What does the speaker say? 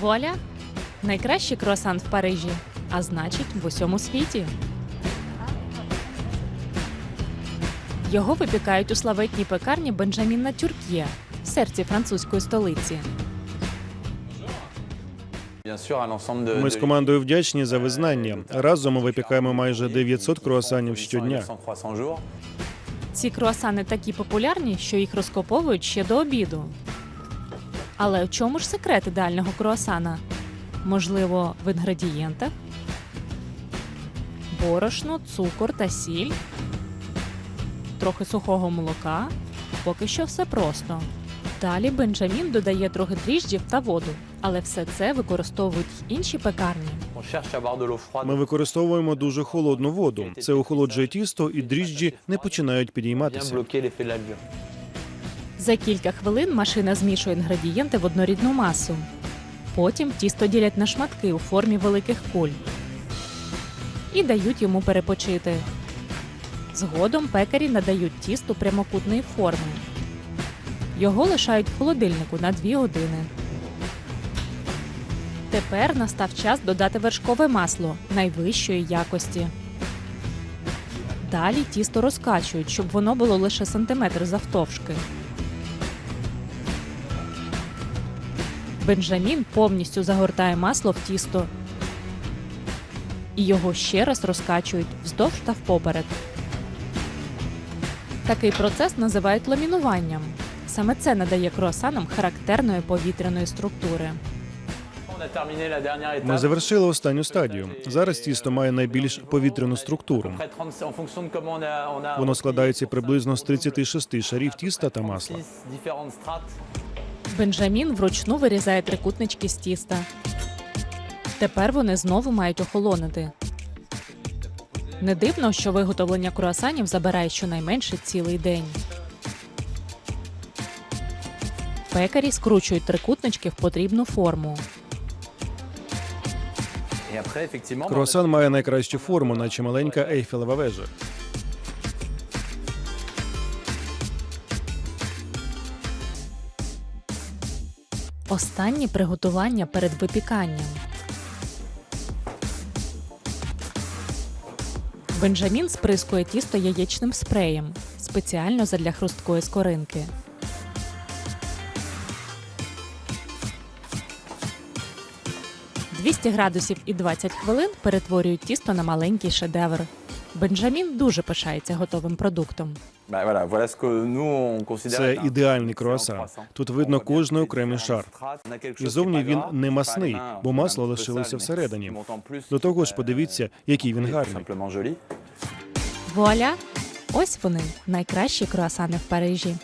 Вуаля! Найкращий круасан в Парижі, а значить, в усьому світі. Його випікають у славетній пекарні Бенджаміна Тюрк'є в серці французької столиці. Ми з командою вдячні за визнання. Разом ми випікаємо майже 900 круасанів щодня. Ці круасани такі популярні, що їх розкоповують ще до обіду. Але в чому ж секрет ідеального круасана? Можливо, в інгредієнтах? Борошно, цукор та сіль, трохи сухого молока. Поки що все просто. Далі Бенджамін додає трохи дріжджів та воду, але все це використовують інші пекарні. Ми використовуємо дуже холодну воду. Це охолоджує тісто, і дріжджі не починають підійматися. За кілька хвилин машина змішує інгредієнти в однорідну масу. Потім тісто ділять на шматки у формі великих куль і дають йому перепочити. Згодом пекарі надають тісту прямокутної форми. Його лишають в холодильнику на 2 години. Тепер настав час додати вершкове масло найвищої якості. Далі тісто розкачують, щоб воно було лише сантиметр завтовшки. Бенджамін повністю загортає масло в тісто і його ще раз розкачують вздовж та впоперек. Такий процес називають ламінуванням. Саме це надає круасанам характерної повітряної структури. Ми завершили останню стадію. Зараз тісто має найбільш повітряну структуру. Воно складається приблизно з 36 шарів тіста та масла. Бенджамін вручну вирізає трикутнички з тіста. Тепер вони знову мають охолонути. Не дивно, що виготовлення круасанів забирає щонайменше цілий день. Пекарі скручують трикутнички в потрібну форму. Круасан має найкращу форму, наче маленька ейфелева вежа. Останні приготування перед випіканням. Бенджамін сприскує тісто яєчним спреєм спеціально задля хрусткої скоринки. «200 градусів і 20 хвилин перетворюють тісто на маленький шедевр. Бенджамін дуже пишається готовим продуктом. Це ідеальний круасан. Тут видно кожний окремий шар. І зовні він не масний, бо масло лишилося всередині. До того ж, подивіться, який він гарний. Вуаля! Ось вони найкращі круасани в Парижі.